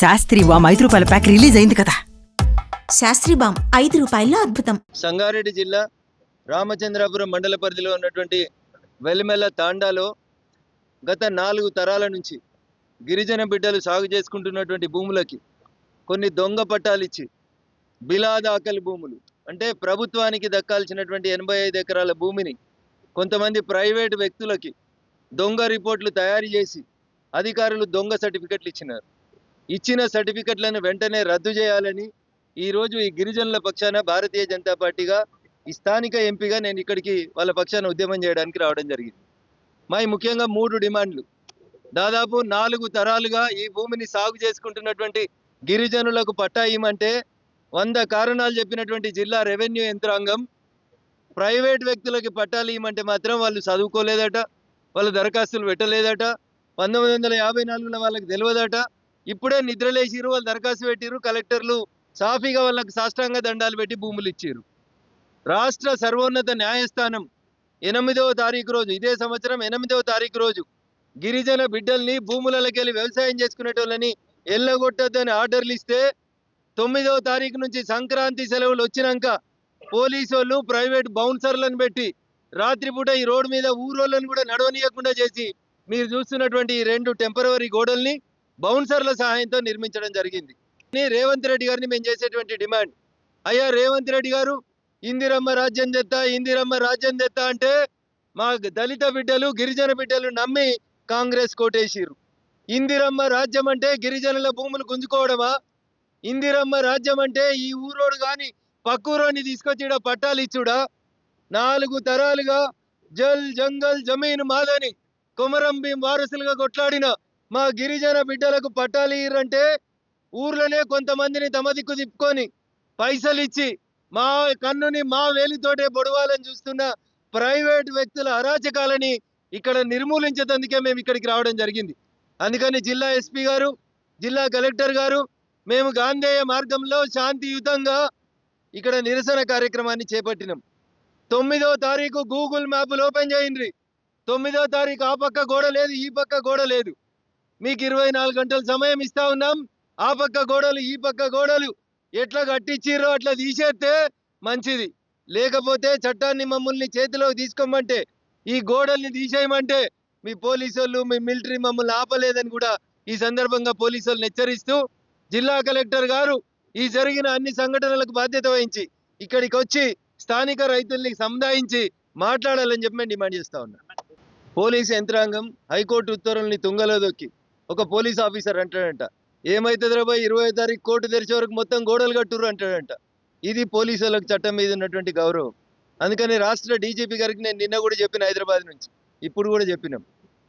శాస్త్రి వామ్ ఐదు రూపాయల pack release అయింది కదా. శాస్త్రి బామ్ ఐదు రూపాయల్లో అద్భుతం. సంగారెడ్డి జిల్లా రామచంద్రాపురం మండల పరిధిలో ఉన్నటువంటి వెలిమెల్ల తాండాలో గత నాలుగు తరాల నుంచి గిరిజన బిడ్డలు సాగు చేసుకుంటున్నటువంటి భూములకి కొన్ని దొంగ పట్టాలు ఇచ్చి బిలాదాకలి భూములు అంటే ప్రభుత్వానికి దక్కాల్సినటువంటి ఎనభై ఐదు ఎకరాల భూమిని కొంతమంది ప్రైవేటు వ్యక్తులకి దొంగ రిపోర్ట్లు తయారు చేసి అధికారులు దొంగ సర్టిఫికెట్లు ఇచ్చినారు. ఇచ్చిన సర్టిఫికెట్లను వెంటనే రద్దు చేయాలని ఈరోజు ఈ గిరిజనుల పక్షాన భారతీయ జనతా పార్టీగా ఈ స్థానిక ఎంపీగా నేను ఇక్కడికి వాళ్ళ పక్షాన ఉద్యమం చేయడానికి రావడం జరిగింది. మా ముఖ్యంగా మూడు డిమాండ్లు. దాదాపు నాలుగు తరాలుగా ఈ భూమిని సాగు చేసుకుంటున్నటువంటి గిరిజనులకు పట్టా ఇవ్వమంటే వంద కారణాలు చెప్పినటువంటి జిల్లా రెవెన్యూ యంత్రాంగం ప్రైవేట్ వ్యక్తులకి పట్టాలు ఇవ్వమంటే మాత్రం వాళ్ళు చదువుకోలేదట వాళ్ళు దరఖాస్తులు పెట్టలేదట పంతొమ్మిది వందల యాభై నాలుగులో వాళ్ళకి తెలియదట ఇప్పుడే నిద్రలేసిరు వాళ్ళు దరఖాస్తు పెట్టిరు కలెక్టర్లు సాఫీగా వాళ్ళకి సాష్టాంగ దండాలు పెట్టి భూములు ఇచ్చారు రాష్ట్ర సర్వోన్నత న్యాయస్థానం ఎనిమిదవ తారీఖు రోజు ఇదే సంవత్సరం ఎనిమిదవ తారీఖు రోజు గిరిజన బిడ్డల్ని భూములకెళ్ళి వ్యవసాయం చేసుకునేటోళ్ళని ఎల్లగొట్టద్దని ఆర్డర్లు ఇస్తే తొమ్మిదవ తారీఖు నుంచి సంక్రాంతి సెలవులు వచ్చినాక పోలీసు వాళ్ళు ప్రైవేట్ బౌన్సర్లను పెట్టి రాత్రిపూట ఈ రోడ్డు మీద ఊరోళ్ళని కూడా నడవనీయకుండా చేసి మీరు చూస్తున్నటువంటి ఈ రెండు టెంపరవరీ గోడల్ని బౌన్సర్ల సహాయంతో నిర్మించడం జరిగింది. రేవంత్ రెడ్డి గారిని మేము చేసేటువంటి డిమాండ్. అయ్యా రేవంత్ రెడ్డి గారు ఇందిరమ్మ రాజ్యం తెత్తా ఇందిరమ్మ రాజ్యం తెత్తా అంటే మా దళిత బిడ్డలు గిరిజన బిడ్డలు నమ్మి కాంగ్రెస్ కోటేసిరు ఇందిరమ్మ రాజ్యం అంటే గిరిజనుల భూములు గుంజుకోవడమా? ఇందిరమ్మ రాజ్యం అంటే ఈ ఊరోడు కానీ పక్కూరోని తీసుకొచ్చిడా పట్టాలు ఇచ్చుడా? నాలుగు తరాలుగా జల్ జంగల్ జమీన్ మాదని కొమరం భీం వారసులుగా కొట్లాడిన మా గిరిజన బిడ్డలకు పట్టాలు ఇయ్యరంటే ఊర్లోనే కొంతమందిని తమ దిక్కు తిప్పుకొని పైసలు ఇచ్చి మా కన్నుని మా వేలితోటే పొడవాలని చూస్తున్న ప్రైవేట్ వ్యక్తుల అరాచకాలని ఇక్కడ నిర్మూలించేందుకే మేము ఇక్కడికి రావడం జరిగింది. అందుకని జిల్లా ఎస్పీ గారు జిల్లా కలెక్టర్ గారు మేము గాంధేయ మార్గంలో శాంతియుతంగా ఇక్కడ నిరసన కార్యక్రమాన్ని చేపట్టినాం. తొమ్మిదో తారీఖు గూగుల్ మ్యాప్లు ఓపెన్ చేయండి. తొమ్మిదో తారీఖు ఆ పక్క గోడ లేదు ఈ పక్క గోడ లేదు. మీకు ఇరవై నాలుగు గంటల సమయం ఇస్తా ఉన్నాం. ఆ పక్క గోడలు ఈ పక్క గోడలు ఎట్లా కట్టించిర్రో అట్లా తీసేస్తే మంచిది. లేకపోతే చట్టాన్ని మమ్మల్ని చేతిలోకి తీసుకోమంటే ఈ గోడల్ని తీసేయమంటే మీ పోలీసు మీ మిలిటరీ మమ్మల్ని ఆపలేదని కూడా ఈ సందర్భంగా పోలీసులను హెచ్చరిస్తూ జిల్లా కలెక్టర్ గారు ఈ జరిగిన అన్ని సంఘటనలకు బాధ్యత వహించి ఇక్కడికి వచ్చి స్థానిక రైతుల్ని సముదాయించి మాట్లాడాలని చెప్పి మేము డిమాండ్ చేస్తా ఉన్నాం. పోలీసు యంత్రాంగం హైకోర్టు ఉత్తర్వుల్ని తుంగలో దొక్కి ఒక పోలీస్ ఆఫీసర్ అంటాడంట. ఏమైతుంది రాబాయ్ ఇరవై తారీఖు కోర్టు తెరిచే వరకు మొత్తం గోడలు కట్టుర్రు అంటాడంట. ఇది పోలీసు వాళ్ళకి చట్టం మీద ఉన్నటువంటి గౌరవం. అందుకని రాష్ట్ర డీజీపీ గారికి నేను నిన్న కూడా చెప్పిన హైదరాబాద్ నుంచి. ఇప్పుడు కూడా చెప్పినాం.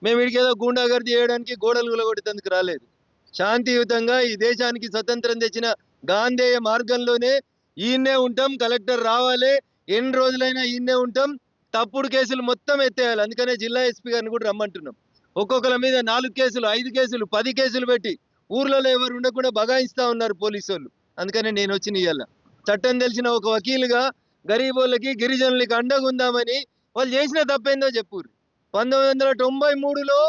మేము ఇడికేదో ఏదో చేయడానికి గోడలు గులగొట్టేందుకు రాలేదు. శాంతియుతంగా ఈ దేశానికి స్వతంత్రం తెచ్చిన గాంధేయ మార్గంలోనే ఈయన్నే ఉంటాం కలెక్టర్ రావాలి. ఎన్ని రోజులైనా ఈయన్నే ఉంటాం. తప్పుడు కేసులు మొత్తం ఎత్తేయాలి. అందుకనే జిల్లా ఎస్పీ గారిని కూడా రమ్మంటున్నాం. ఒక్కొక్కరి మీద నాలుగు కేసులు ఐదు కేసులు పది కేసులు పెట్టి ఊర్లలో ఎవరు ఉండకుండా బగాయిస్తూ ఉన్నారు పోలీసు వాళ్ళు అందుకనే నేను వచ్చిన ఇవాళ చట్టం తెలిసిన ఒక వకీలుగా గరీబోళ్ళకి గిరిజనులకి అండగా ఉందామని వాళ్ళు చేసిన తప్పేందో చెప్పుర్రు. పంతొమ్మిది వందల తొంభై మూడులో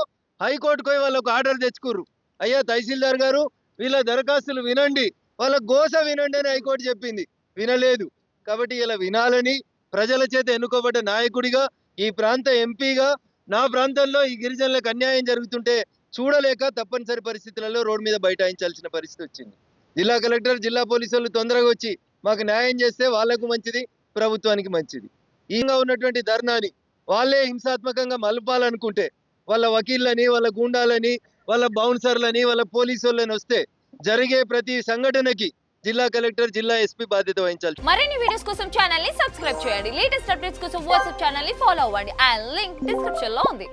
హైకోర్టుకు పోయి ఒక ఆర్డర్ తెచ్చుకుర్రు. అయ్యా తహసీల్దార్ గారు వీళ్ళ దరఖాస్తులు వినండి. వాళ్ళ గోస వినండి అని హైకోర్టు చెప్పింది. వినలేదు. కాబట్టి ఇలా వినాలని ప్రజల చేత ఎన్నుకోబడ్డ నాయకుడిగా ఈ ప్రాంత ఎంపీగా నా ప్రాంతంలో ఈ గిరిజనులకు అన్యాయం జరుగుతుంటే చూడలేక తప్పనిసరి పరిస్థితులలో రోడ్డు మీద బైఠాయించాల్సిన పరిస్థితి వచ్చింది. జిల్లా కలెక్టర్ జిల్లా పోలీసులు తొందరగా వచ్చి మాకు న్యాయం చేస్తే వాళ్ళకు మంచిది ప్రభుత్వానికి మంచిది. ఈగా ఉన్నటువంటి ధర్నాని వాళ్ళే హింసాత్మకంగా మలపాలనుకుంటే వాళ్ళ వకీళ్ళని వాళ్ళ గూండాలని వాళ్ళ బౌన్సర్లని వాళ్ళ పోలీసు వాళ్ళని వస్తే జరిగే ప్రతి సంఘటనకి జిల్లా కలెక్టర్ జిల్లా ఎస్పీ బాధ్యత వహించాలి. మరిన్ని వీడియోస్ కోసం ఛానల్ని సబ్స్క్రైబ్ చేయండి. లేటెస్ట్ అప్డేట్స్ కోసం వాట్సాప్ ఛానల్ని ఫాలో అవ్వండి. అండ్ లింక్ డిస్క్రిప్షన్లో ఉంది.